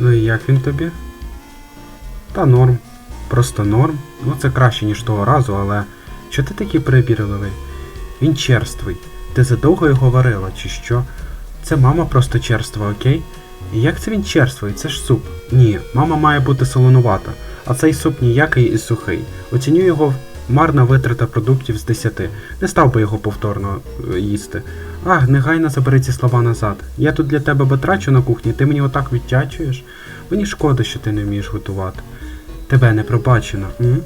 Ну і як він тобі? Та норм. Просто норм. Ну це краще, ніж того разу, але. Чого ти такий прибірливий? Він черствий. Ти задовго його варила, чи що? Це мама просто черства, окей? І як це він черствий? Це ж суп. Ні, мама має бути солонувата, а цей суп ніякий і сухий. Оціню його марна витрата продуктів з 10. Не став би його повторно е, їсти. Ах, негайно забери ці слова назад. Я тут для тебе батрачу на кухні, ти мені отак відтячуєш? Мені шкода, що ти не вмієш готувати. Тебе не пробачено, м?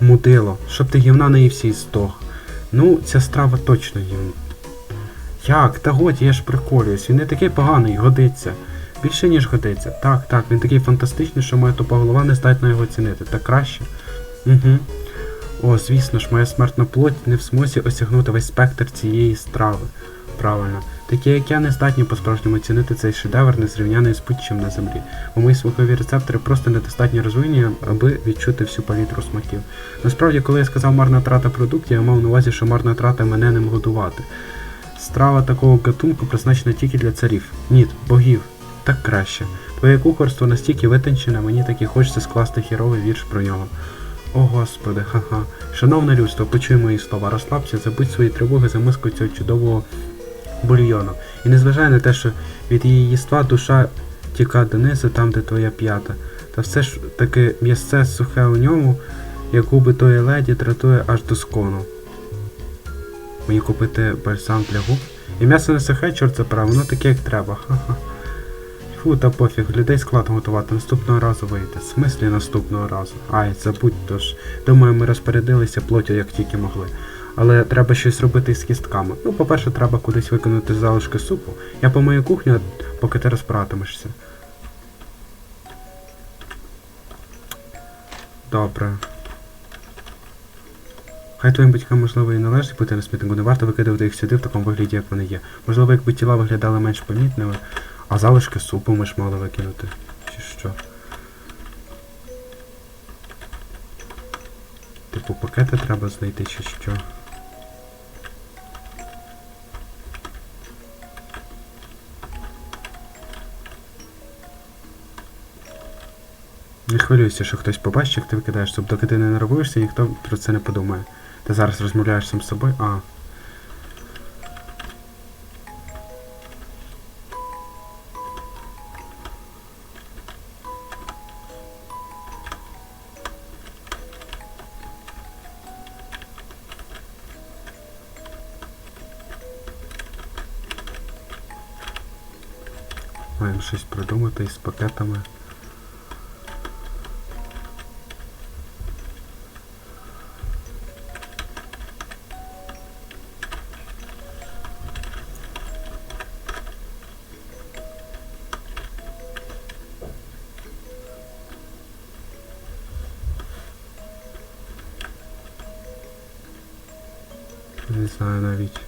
Мудило, щоб ти гівна не ївся і здох. Ну, ця страва точно гівна. Як? Та годі, я ж приколююсь, він не такий поганий, годиться. Більше ніж годиться. Так, так, він такий фантастичний, що моя тупа голова не здатна його оцінити. Так краще? Угу. О, звісно ж, моя смертна плоть не в змозі осягнути весь спектр цієї страви. Правильно. Такі, як я, не здатні по-справжньому оцінити цей шедевр незрівняний з будь-чим на землі. Бо мої слухові рецептори просто недостатньо розвинені, аби відчути всю палітру смаків. Насправді, коли я сказав марна трата продуктів, я мав на увазі, що марна трата мене ним годувати. Страва такого гатунку призначена тільки для царів. Ні, богів. Так краще. Твоє кухарство настільки витончене, мені таки хочеться скласти хіровий вірш про нього. О господи, ха-ха. Шановне людство, почуй мої слова, розслабся, забудь свої тривоги за миску цього чудового бульйону. І незважай на те, що від її їства душа тіка донизу там, де твоя п'ята. Та все ж таки м'ясце сухе у ньому, як губи тої леді тратує аж до скону. Мені купити бальзам для губ. І м'ясо не сухе, чорт забирай, воно таке, як треба. Ха-ха. Фу, та пофіг, людей складно готувати, наступного разу вийде. В смислі наступного разу. Ай, забудь тож. Думаю, ми розпорядилися плотю, як тільки могли. Але треба щось робити з кістками. Ну, по-перше, треба кудись викинути залишки супу. Я помию кухню, поки ти розпратимешся. Добре. Хай твоїм батькам, можливо, і належить бути на смітнику, не варто викидувати їх сюди в такому вигляді, як вони є. Можливо, якби тіла виглядали менш помітними, а залишки супу ми ж мали викинути. Чи що? Типу, пакети треба знайти, чи що? Не хвилюйся, що хтось побачить, як ти викидаєш суп. Доки ти не нервуєшся, ніхто про це не подумає. Ти зараз розмовляєш сам з собою. А. Маємо щось придумати із пакетами. Не знаю навіть.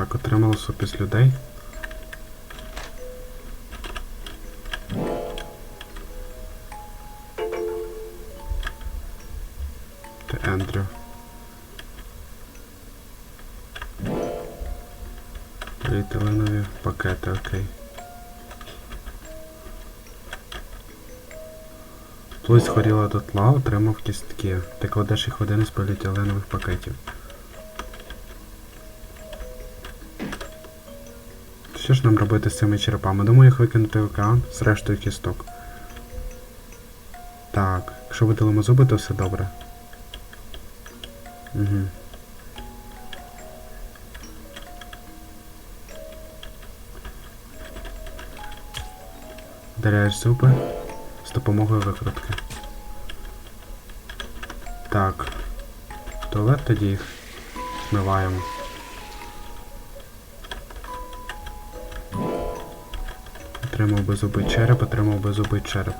Так, отримали суп людей. Ти Ендрю. Поліетиленові пакети, окей. Плоть схоріла дотла, отримав кістки. Ти кладеш їх в один із поліетиленових пакетів. Що ж нам робити з цими черепами? Думаю, їх викинути в океан з рештою кісток. Так, якщо видалимо зуби, то все добре. Угу. Вдаляєш зуби з допомогою викрутки. Так. Туалет тоді їх змиваємо. Отримав беззубий череп, отримав беззубий череп.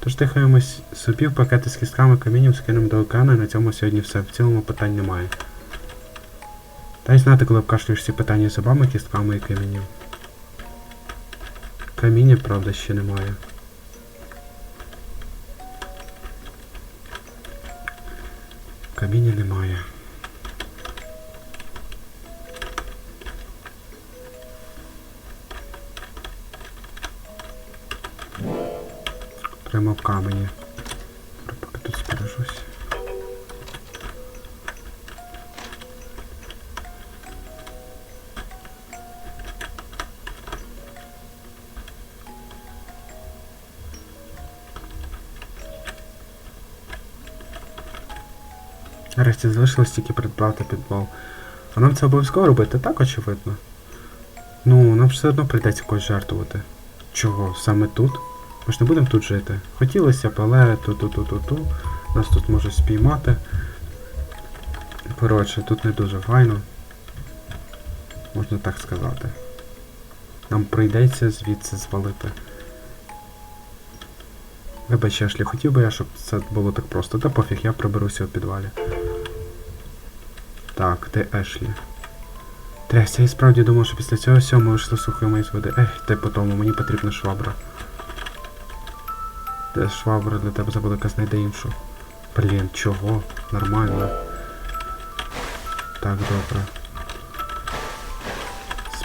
Тож дихаємось супів, пакети з кістками, камінням скинемо до океану, і на цьому сьогодні все. В цілому питань немає. Дай знати, коли обкашлюєш всі питання зубами, кістками і камінням. Каміння, правда, ще немає. Каміння немає. Тримав камені. Добре, Поки тут збережусь. Нарешті залишилось тільки придбати підвал. А нам це обов'язково робити, так очевидно. Ну, нам все одно прийдеться когось жертвувати. Чого? Саме тут? Ми ж не будемо тут жити. Хотілося б, але ту-ту-ту-ту-ту. Нас тут можуть спіймати. Коротше, тут не дуже файно. Можна так сказати. Нам прийдеться звідси звалити. Вибач, Ешлі, хотів би я, щоб це було так просто. Та пофіг, я приберуся у підвалі. Так, де Ешлі? Трясся, я справді думав, що після цього всього ми вийшли сухими із води. Ех, ти по тому, мені потрібна швабра. Швабра для тебе забула знайде іншу. Блін, чого? Нормально. Так, добре.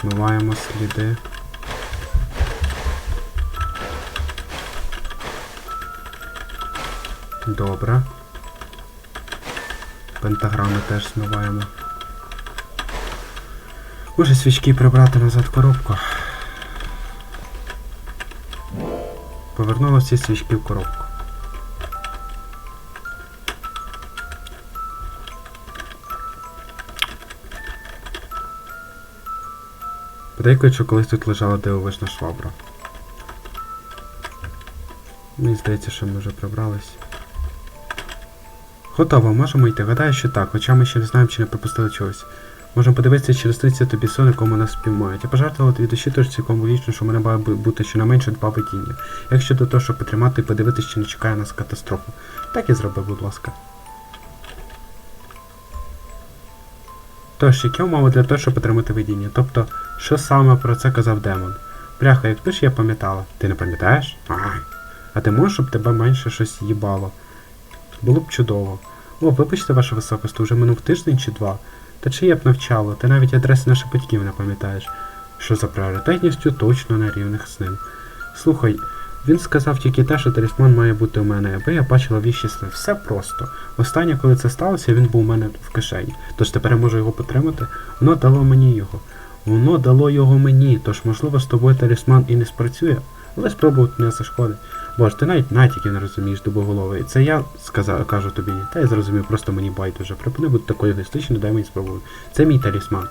Смиваємо сліди. Добре. Пентаграми теж смиваємо. Може свічки прибрати назад в коробку. Повернула всі свічки в коробку. Подейкують, що колись тут лежала дивовижна швабра. Мені здається, що ми вже прибрались. Готово, можемо йти. Гадаю, що так, хоча ми ще не знаємо, чи не пропустили чогось. Можемо подивитися, роститься тобі сон, якому нас спіймають. Я пожартував від душі, тож що в мене має бути щонайменше два видіння. Як щодо того, щоб потримати і подивитися, чи не чекає нас катастрофа. Так і зроби, будь ласка. Тож, які умови для того, щоб отримати видіння? Тобто, що саме про це казав демон? Бляха, якби ж я пам'ятала. Ти не пам'ятаєш? Ай. А ти можеш, щоб тебе менше щось їбало? Було б чудово. О, вибачте, ваша високость, уже минув тиждень чи два. Та чи я б навчала, ти навіть адреси наших батьків не пам'ятаєш, що за пріоритетністю точно на рівних з ним. Слухай, він сказав тільки те, що талісман має бути у мене, аби я бачила віщі сни. Все просто. Останнє, коли це сталося, він був у мене в кишені. Тож тепер я можу його потримати. Воно дало мені його. Воно дало його мені, тож можливо з тобою талісман і не спрацює, але спробувати не зашкодить. Боже, ти навіть натяків не розумієш, дубоголовий. Це я сказав, кажу тобі. Та я зрозумів, просто мені байдуже. Припини бути такою егоїстичною, дай мені спробую. Це мій талісман.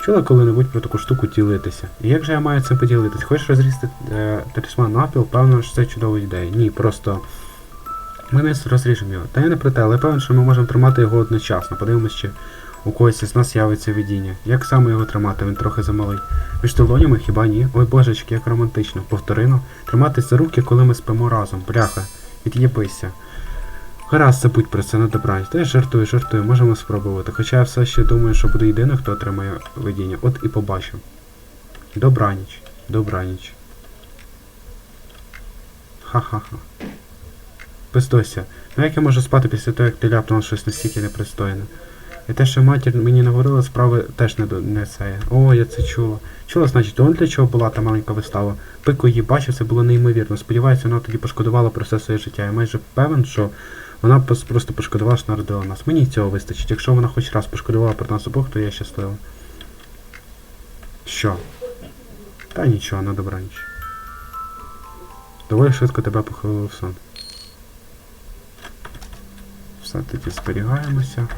Чула коли-небудь про таку штуку ділитися. І як же я маю цим поділитись? Хочеш розрізати е, талісман навпіл, певно, що це чудова ідея. Ні, просто. Ми не розріжемо його. Та я не про те, але певен, що ми можемо тримати його одночасно. Подивимось, чи у когось із нас явиться видіння. Як саме його тримати? Він трохи замалий. Між долонями хіба ні? Ой божечки, як романтично. Повторино. Триматись за руки, коли ми спимо разом. Бляха, від'єбися. Гаразд, забудь про це на добраніч. Та я жартую, жартую, можемо спробувати. Хоча я все ще думаю, що буду єдиним, хто отримає видіння. От і побачимо. Добраніч. Добраніч. Ха-ха-ха. Пиздося. Ну як я можу спати після того, як ти ляпнула щось настільки непристойне? І те, що матір мені не говорила, справи теж не, не це. О, я це чула. Чула, значить, он для чого була та маленька вистава. Пико її бачив, це було неймовірно. Сподіваюся, вона тоді пошкодувала про все своє життя. Я майже певен, що вона просто пошкодувала, що народила нас. Мені цього вистачить. Якщо вона хоч раз пошкодувала про нас обох, то я щаслива. Що? Та нічого, на добраніч. Доволі швидко тебе похилив сон. Все, тоді зберігаємося.